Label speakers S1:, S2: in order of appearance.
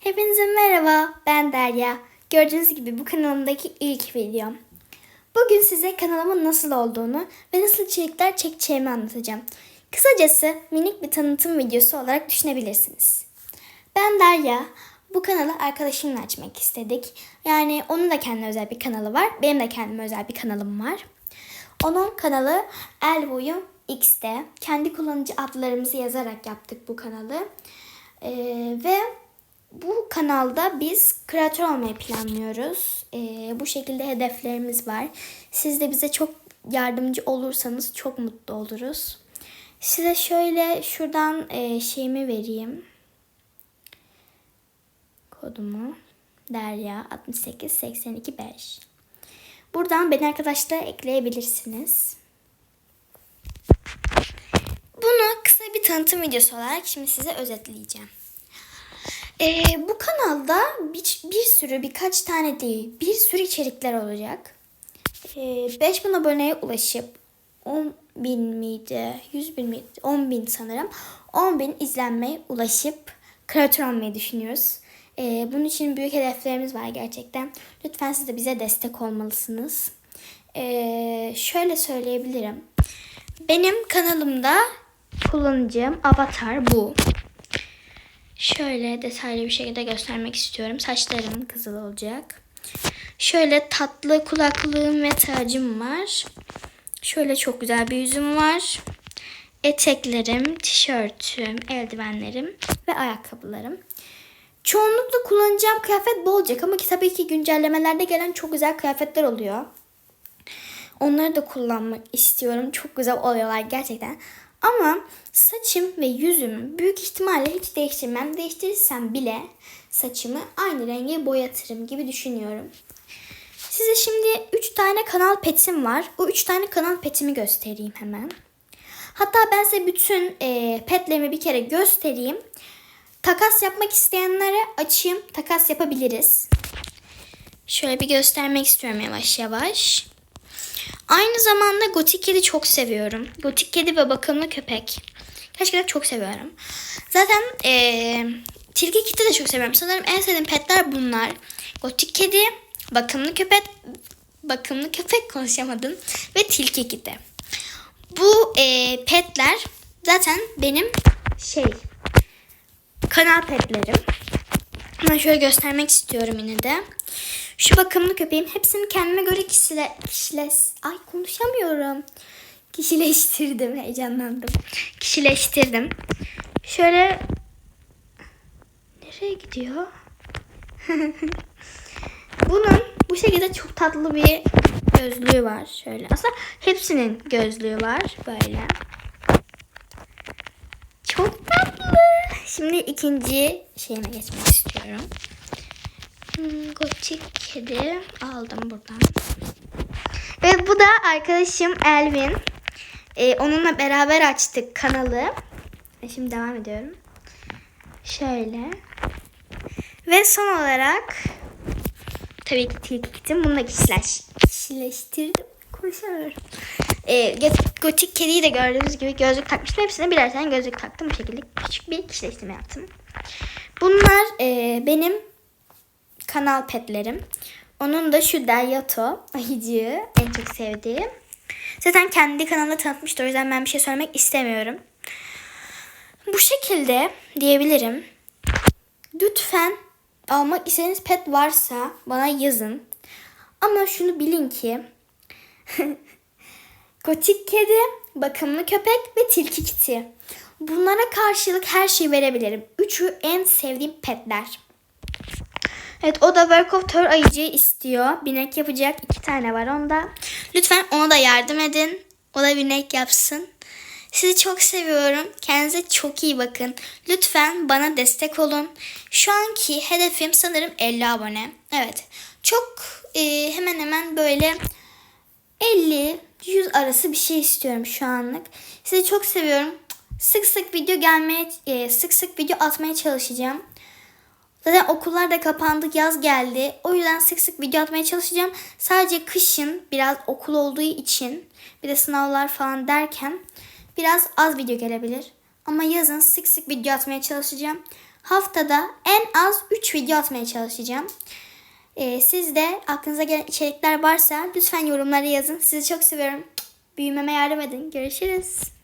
S1: Hepinize merhaba, ben Derya. Gördüğünüz gibi bu kanalımdaki ilk videom. Bugün size kanalımın nasıl olduğunu ve nasıl içerikler çekeceğimi anlatacağım. Kısacası minik bir tanıtım videosu olarak düşünebilirsiniz. Ben Derya. Bu kanalı arkadaşımla açmak istedik. Yani onun da kendine özel bir kanalı var. Benim de kendime özel bir kanalım var. Onun kanalı Elvoyum X'te. Kendi kullanıcı adlarımızı yazarak yaptık bu kanalı. Ee, kanalda biz kreatör olmayı planlıyoruz. Ee, bu şekilde hedeflerimiz var. Siz de bize çok yardımcı olursanız çok mutlu oluruz. Size şöyle şuradan e, şeyimi vereyim. Kodumu. Derya 68 82 5. Buradan beni arkadaşlar ekleyebilirsiniz. Bunu kısa bir tanıtım videosu olarak şimdi size özetleyeceğim. Ee, bu kanalda bir, bir sürü birkaç tane değil bir sürü içerikler olacak. Ee, 5000 aboneye ulaşıp 10 bin miydi 100 bin miydi 10 bin sanırım 10 bin izlenmeye ulaşıp kreatör olmayı düşünüyoruz. Ee, bunun için büyük hedeflerimiz var gerçekten. Lütfen siz de bize destek olmalısınız. Ee, şöyle söyleyebilirim. Benim kanalımda kullanacağım avatar bu. Şöyle detaylı bir şekilde göstermek istiyorum. Saçlarım kızıl olacak. Şöyle tatlı kulaklığım ve tacım var. Şöyle çok güzel bir yüzüm var. Eteklerim, tişörtüm, eldivenlerim ve ayakkabılarım. Çoğunlukla kullanacağım kıyafet bu olacak ama ki tabii ki güncellemelerde gelen çok güzel kıyafetler oluyor. Onları da kullanmak istiyorum. Çok güzel oluyorlar gerçekten. Ama saçım ve yüzümü büyük ihtimalle hiç değiştirmem. Değiştirirsem bile saçımı aynı renge boyatırım gibi düşünüyorum. Size şimdi 3 tane kanal petim var. O 3 tane kanal petimi göstereyim hemen. Hatta ben size bütün e, petlerimi bir kere göstereyim. Takas yapmak isteyenlere açayım. Takas yapabiliriz. Şöyle bir göstermek istiyorum yavaş yavaş. Aynı zamanda gotik kedi çok seviyorum. Gotik kedi ve bakımlı köpek. Gerçekten çok seviyorum. Zaten ee, tilki kiti de çok seviyorum. Sanırım en sevdiğim petler bunlar. Gotik kedi, bakımlı köpek, bakımlı köpek konuşamadım ve tilki kiti. Bu ee, petler zaten benim şey kanal petlerim. Hemen şöyle göstermek istiyorum yine de. Şu bakımlı köpeğim hepsini kendime göre kişile, kişiles... Ay konuşamıyorum. Kişileştirdim. Heyecanlandım. Kişileştirdim. Şöyle... Nereye gidiyor? Bunun bu şekilde çok tatlı bir gözlüğü var. Şöyle. Aslında hepsinin gözlüğü var. Böyle. Çok tatlı. Şimdi ikinci şeyime geçmek istiyorum. Hmm, Gotik kedi aldım buradan. Ve bu da arkadaşım Elvin. Ee, onunla beraber açtık kanalı. Şimdi devam ediyorum. Şöyle. Ve son olarak tabii ki tilki kitim. Bunu da kişileş, kişileştirdim. Konuşamıyorum. Ee, gotik kediyi de gördüğünüz gibi gözlük takmıştım. Hepsine birer tane gözlük taktım. Bu şekilde küçük bir kişileştirme yaptım. Bunlar e, benim kanal petlerim. Onun da şu Deryato ayıcığı en çok sevdiğim. Zaten kendi kanalında tanıtmıştı o yüzden ben bir şey söylemek istemiyorum. Bu şekilde diyebilirim. Lütfen almak istediğiniz pet varsa bana yazın. Ama şunu bilin ki gotik kedi, bakımlı köpek ve tilki kiti. Bunlara karşılık her şeyi verebilirim. Üçü en sevdiğim petler. Evet o da work of tour ayıcı istiyor. Binek yapacak iki tane var onda. Lütfen ona da yardım edin. O da binek yapsın. Sizi çok seviyorum. Kendinize çok iyi bakın. Lütfen bana destek olun. Şu anki hedefim sanırım 50 abone. Evet. Çok e, hemen hemen böyle 50 100 arası bir şey istiyorum şu anlık. Sizi çok seviyorum. Sık sık video gelmeye e, sık sık video atmaya çalışacağım. Zaten okullar da kapandı, yaz geldi. O yüzden sık sık video atmaya çalışacağım. Sadece kışın biraz okul olduğu için bir de sınavlar falan derken biraz az video gelebilir. Ama yazın sık sık video atmaya çalışacağım. haftada en az 3 video atmaya çalışacağım. Ee, siz de aklınıza gelen içerikler varsa lütfen yorumlara yazın. Sizi çok seviyorum. Büyümeme yardım edin. Görüşürüz.